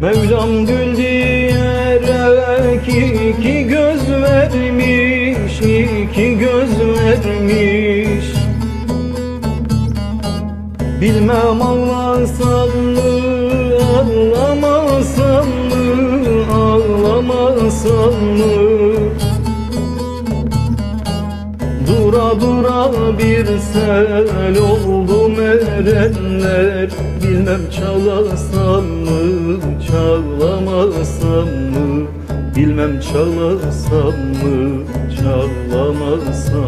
Mevlam gül diyerek iki göz vermiş iki göz vermiş. Bilmem ağlasam mı ağlamasam mı ağlamasam mı Dura dura bir sel oldum erenler. Bilmem çalasam mı çağlamasam mı? Bilmem çalasam mı çağlamasam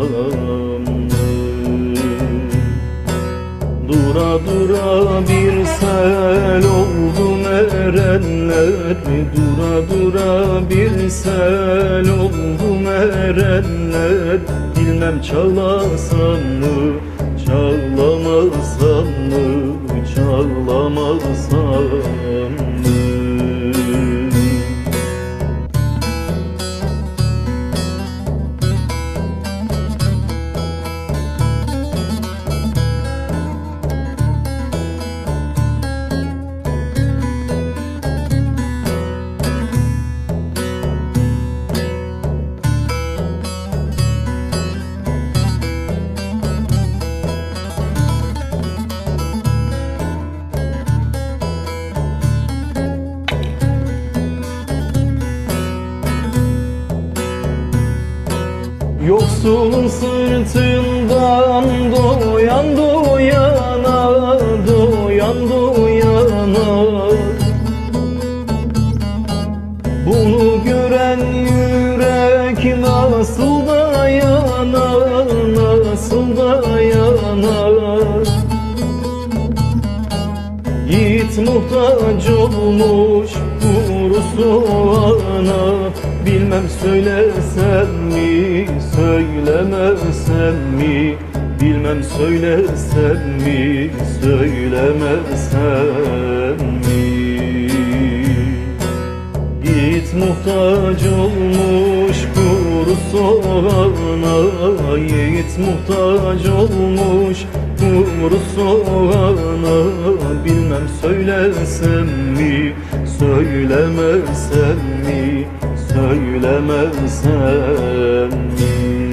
mı? Dura dura bir sel oldum erenler. Dura dura bir sel oldum erenler Bilmem çalasam mı çağlamasam mı çağlamasam mı Yoksulun sırtından doyan doyana Doyan doyana Bunu gören yürek nasıl dayanar Nasıl dayanar Yiğit muhtaç olmuş soğana Bilmem söylesem mi, söylemesem mi? Bilmem söylesem mi, söylemesem mi? Yiğit muhtaç olmuş kuru soğana Yiğit muhtaç olmuş kuru soğana Bilmem söylesem mi, söylemesem mi? Söylemesem mi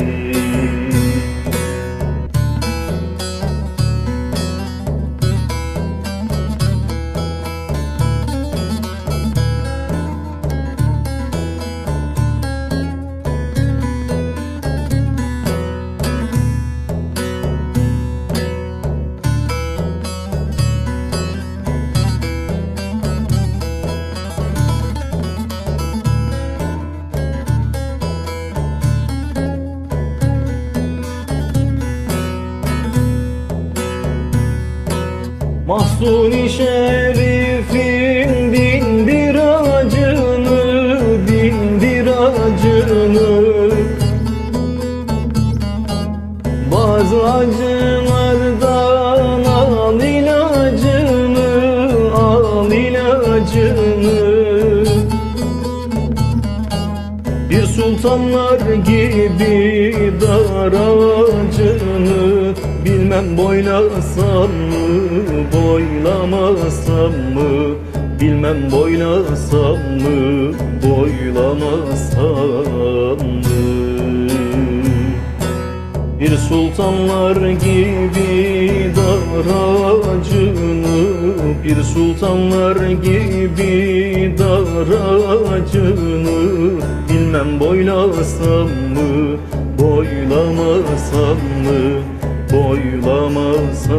Mahsuni şerifin bin bir acını Bin bir acını Bazı acılardan al ilacını Al ilacını. Bir sultanlar gibi dar ağacını Bilmem boylasam mı, boylamasam mı? Bilmem boylasam mı, boylamasam mı? Bir sultanlar gibi dar ağacını Bir sultanlar gibi dar ağacını Bilmem boylasam mı, boylamasam mı oylamasa